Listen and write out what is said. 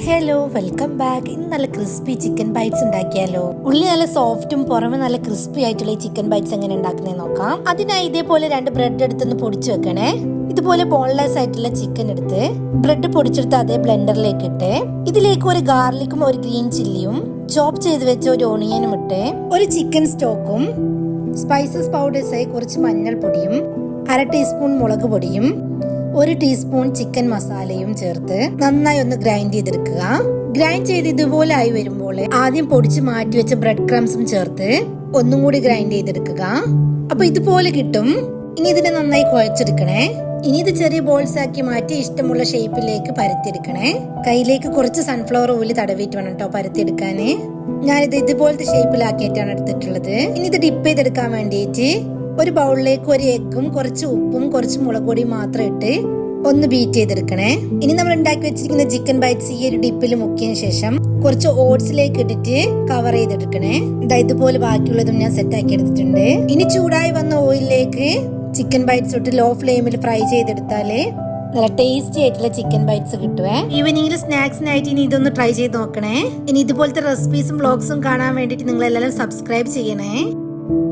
Hello welcome back ഇന്ന് നല്ല crispy chicken bytes ഉണ്ടാക്കിയാലോ? ഉള്ളി നല്ല സോഫ്റ്റും പുറമെ നല്ല ക്രിസ്പി ആയിട്ടുള്ള ഈ ചിക്കൻ ബൈറ്റ്സ് എങ്ങനെ ഉണ്ടാക്കുന്നത് നോക്കാം. അതിനായി ഇതേപോലെ രണ്ട് ബ്രെഡ് എടുത്തൊന്ന് പൊടിച്ചു വെക്കണേ. ഇതുപോലെ ബോൺലെസ് ആയിട്ടുള്ള ചിക്കൻ എടുത്ത് ബ്രെഡ് പൊടിച്ചെടുത്ത് അതേ ബ്ലെൻഡറിലേക്ക് ഇട്ട് ഇതിലേക്ക് ഒരു ഗാർലിക്കും ഒരു ഗ്രീൻ ചില്ലിയും ചോപ്പ് ചെയ്ത് വെച്ച ഒരു ഓണിയനും ഇട്ട് ഒരു ചിക്കൻ സ്റ്റോക്കും സ്പൈസസ് പൗഡേഴ്സായി കുറച്ച് മഞ്ഞൾപ്പൊടിയും അര ടീസ്പൂൺ മുളക് പൊടിയും ഒരു ടീസ്പൂൺ ചിക്കൻ മസാലയും ചേർത്ത് നന്നായി ഒന്ന് ഗ്രൈൻഡ് ചെയ്തെടുക്കുക. ഗ്രൈൻഡ് ചെയ്ത് ഇതുപോലെ ആയി വരുമ്പോൾ ആദ്യം പൊടിച്ച് മാറ്റി വെച്ച ബ്രെഡ് ക്രംസും ചേർത്ത് ഒന്നും കൂടി ഗ്രൈൻഡ് ചെയ്തെടുക്കുക. അപ്പൊ ഇതുപോലെ കിട്ടും. ഇനി ഇതിനെ നന്നായി കുഴച്ചെടുക്കണേ. ഇനി ഇത് ചെറിയ ബോൾസ് ആക്കി മാറ്റി ഇഷ്ടമുള്ള ഷേപ്പിലേക്ക് പരത്തിയെടുക്കണേ. കയ്യിലേക്ക് കുറച്ച് സൺഫ്ലവർ ഓയിൽ തടവിയിട്ട് വേണം കേട്ടോ പരത്തിയെടുക്കാന്. ഞാനിത് ഇതുപോലത്തെ ഷേപ്പിലാക്കിയിട്ടാണ് എടുത്തിട്ടുള്ളത്. ഇനി ഇത് ഡിപ്പ് ചെയ്തെടുക്കാൻ വേണ്ടിയിട്ട് ഒരു ബൗളിലേക്ക് ഒരു എഗ്ഗും കുറച്ച് ഉപ്പും കുറച്ച് മുളക് പൊടിയും മാത്രം ഇട്ട് ഒന്ന് ബീറ്റ് ചെയ്തെടുക്കണേ. ഇനി നമ്മൾ ഉണ്ടാക്കി വെച്ചിരിക്കുന്ന ചിക്കൻ ബൈറ്റ്സ് ഈ ഒരു ഡിപ്പിൽ മുക്കിയതിന് ശേഷം കുറച്ച് ഓട്സിലേക്ക് ഇട്ടിട്ട് കവർ ചെയ്തെടുക്കണേ. ഇതാ ഇതുപോലെ ബാക്കിയുള്ളതും ഞാൻ സെറ്റ് ആക്കി എടുത്തിട്ടുണ്ട്. ഇനി ചൂടായി വന്ന ഓയിലിലേക്ക് ചിക്കൻ ബൈറ്റ്സ് ഇട്ട് ലോ ഫ്ലെയിമിൽ ഫ്രൈ ചെയ്തെടുത്താലേ നല്ല ടേസ്റ്റി ആയിട്ടുള്ള ചിക്കൻ ബൈറ്റ്സ് കിട്ടുവേ. ഈവനിങ്ങിൽ സ്നാക്സിനായിട്ട് ഇനി ഇതൊന്ന് ട്രൈ ചെയ്ത് നോക്കണേ. ഇനി ഇതുപോലത്തെ റെസിപ്പീസും വ്ളോഗ്സും കാണാൻ വേണ്ടിയിട്ട് നിങ്ങൾ എല്ലാവരും സബ്സ്ക്രൈബ് ചെയ്യണേ.